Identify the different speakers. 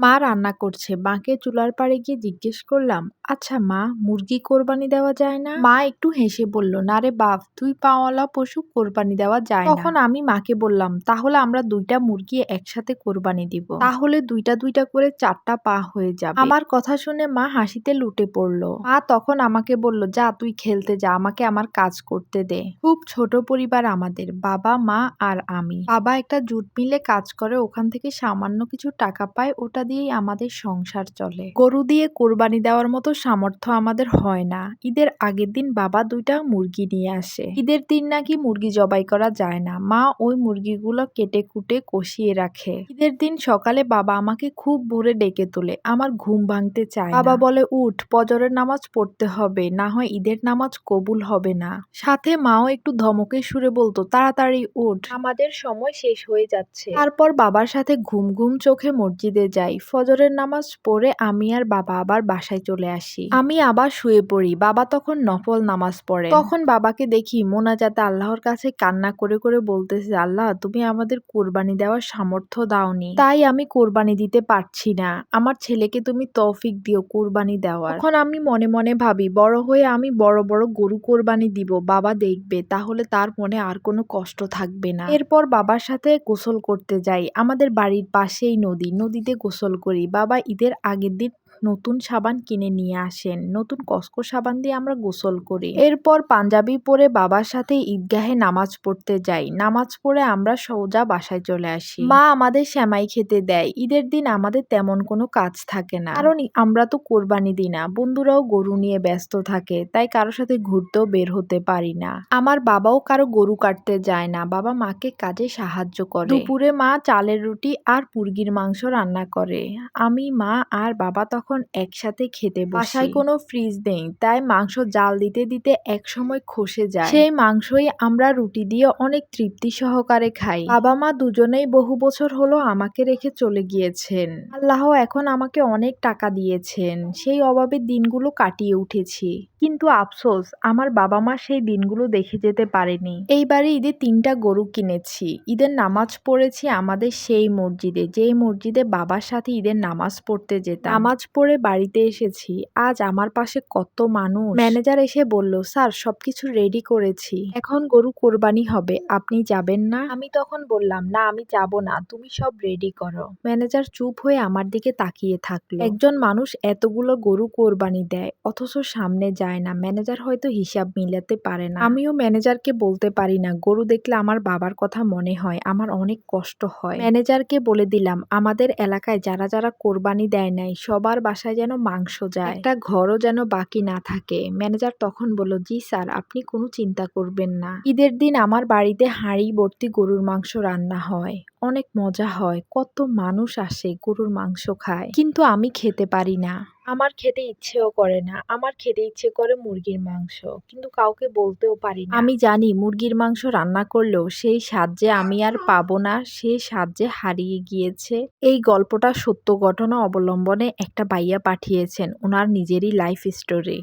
Speaker 1: মা রান্না করছে। মাকে চুলার পাড়ে গিয়ে জিজ্ঞেস করলাম আচ্ছা মা, মুরগি কোরবানি দেওয়া যায় না? মা একটু হেসে বলল, না রে বাপ তুই পাওয়ালা পশু কোরবানি দেওয়া যায় তখন আমি মাকে বললাম, তাহলে আমরা দুইটা মুরগি একসাথে কোরবানি দিব। তাহলে দুইটা দুইটা করে চারটা পা হয়ে যাবে। আমার কথা শুনে মা হাসিতে লুটে পড়ল। মা তখন আমাকে বলল, যা, তুই খেলতে যা, আমাকে আমার কাজ করতে দে। খুব ছোট পরিবার আমাদের, বাবা, মা আর আমি। বাবা একটা জুট মিলে কাজ করে, ওখান থেকে সামান্য কিছু টাকা পায়, ওটা দিয়েই আমাদের সংসার চলে। গরু দিয়ে কোরবানি দেওয়ার মতো সামর্থ্য আমাদের হয় না। ঈদের আগের দিন বাবা দুইটা মুরগি নিয়ে আসে। ঈদের দিন নাকি মুরগি জবাই করা যায় না। মা ওই মুরগিগুলো কেটে কুটে কষিয়ে রাখে। ঈদের দিন সকালে বাবা আমাকে খুব ভোরে ডেকে তোলে। আমার ঘুম ভাঙতে চায় বাবা বলে, উঠ পজরের নামাজ পড়তে হবে। না হয় ঈদের নামাজ কবুল হবে না। সাথে মাও একটু ধমকে সুরে বলতো, তাড়াতাড়ি উঠ। আমাদের সময় শেষ হয়ে যাচ্ছে। তারপর বাবার সাথে ঘুম ঘুম চোখে মসজিদে যাই। ফজরের নামাজ পড়ে আমি আর বাবা আবার বাসায় চলে আসি। আমি আবার শুয়ে পড়ি, বাবা তখন নফল নামাজ পড়ে। তখন বাবাকে দেখি মোনাজাতে আল্লাহর কাছে কান্না করে করে বলতেছে, আল্লাহ, তুমি আমাদের কোরবানি দেওয়ার সামর্থ্য দাওনি। তাই আমি কোরবানি দিতে পারছি না। আমার ছেলেকে তুমি তৌফিক দিও কোরবানি দেওয়ার। তখন আমি মনে মনে ভাবি, বড় হয়ে আমি বড় বড় গরু কোরবানি দিব, বাবা দেখবে, তাহলে তার মনে আর কোনো কষ্ট থাকবে না। এরপর বাবার সাথে গোসল করতে যাই। আমাদের বাড়ির পাশেই নদী, নদীতে গোসল করি। বাবা ঈদের আগের দিন নতুন সাবান কিনে নিয়ে আসেন। নতুন কসকো সাবান দিয়ে আমরা গোসল করি। এরপর পাঞ্জাবি পরে বাবার সাথে ঈদগাহে নামাজ পড়তে যাই। নামাজ পড়ে আমরা সোজা বাসায় চলে আসি। মা আমাদের শ্যামাই খেতে দেয়। ঈদের দিন আমাদের তেমন কোনো কাজ থাকে না। কারণ আমরা তো কোরবানি দিই না। বন্ধুরাও গরু নিয়ে ব্যস্ত থাকে। তাই কারোর সাথে ঘুরতেও বের হতে পারি না। আমার বাবাও কারও গরু কাটতে যায় না। বাবা মাকে কাজে সাহায্য করে। দুপুরে মা চালের রুটি আর মুরগির মাংস রান্না করে। আমি, মা আর বাবা তখন একসাথে খেতে বসি। বাসায় কোনো ফ্রিজ নেই তাই মাংস জাল দিতে দিতে এক সময় খসে যায়। সেই মাংসই আমরা রুটি দিয়ে অনেক তৃপ্তি সহকারে খাই। বাবা মা দুজনেই বহু বছর হলো আমাকে রেখে চলে গিয়েছেন। আল্লাহ এখন আমাকে অনেক টাকা দিয়েছেন সেই অভাবের দিনগুলো কাটিয়ে উঠেছি। কিন্তু আফসোস আমার বাবা মা সেই দিনগুলো দেখে যেতে পারেনি। এইবারে ঈদে তিনটা গরু কিনেছি। ঈদের নামাজ পড়েছি আমাদের সেই মসজিদে যেই মসজিদে বাবার সাথে ঈদের নামাজ পড়তে যেতাম। নামাজ পড়ে বাড়িতে এসেছি। আজ আমার পাশে কত মানুষ। ম্যানেজার এসে বলল, স্যার, সবকিছু রেডি করেছি। এখন গরু কোরবানি হবে। আপনি যাবেন না? আমি তখন বললাম, না, আমি যাব না। তুমি সব রেডি করো। ম্যানেজার চুপ হয়ে আমার দিকে তাকিয়ে থাকল। একজন মানুষ এতগুলো গরু কোরবানি দেয়, অথচ সামনে যায় না। ম্যানেজার হয়তো হিসাব মিলাতে পারে না। আমিও ম্যানেজারকে বলতে পারি না, গরু দেখলে আমার বাবার কথা মনে হয়, আমার অনেক কষ্ট হয়। ম্যানেজারকে বলে দিলাম, আমাদের এলাকায় যারা যারা কোরবানি দেয় নাই, সবার বাসায় যেন মাংস যায়। একটা ঘরও যেন বাকি না থাকে। ম্যানেজার তখন বলল, জি স্যার, আপনি কোনো চিন্তা করবেন না। ঈদের দিন আমার বাড়িতে হাঁড়ি ভর্তি গরুর মাংস রান্না হয়। অনেক মজা হয়, কত মানুষ আসে, গরুর মাংস খায়। কিন্তু আমি খেতে পারি না। আমার খেতে ইচ্ছেও করে না। আমার খেতে ইচ্ছে করে মুরগির মাংস, কিন্তু কাউকে বলতেও পারি না। আমি জানি মুরগির মাংস রান্না করলেও সেই স্বাদ যে আমি আর পাবো না, সেই স্বাদ যে হারিয়ে গিয়েছে। এই গল্পটা সত্য ঘটনা অবলম্বনে একটা বাইয়া পাঠিয়েছেন, ওনার নিজেরই লাইফ স্টোরি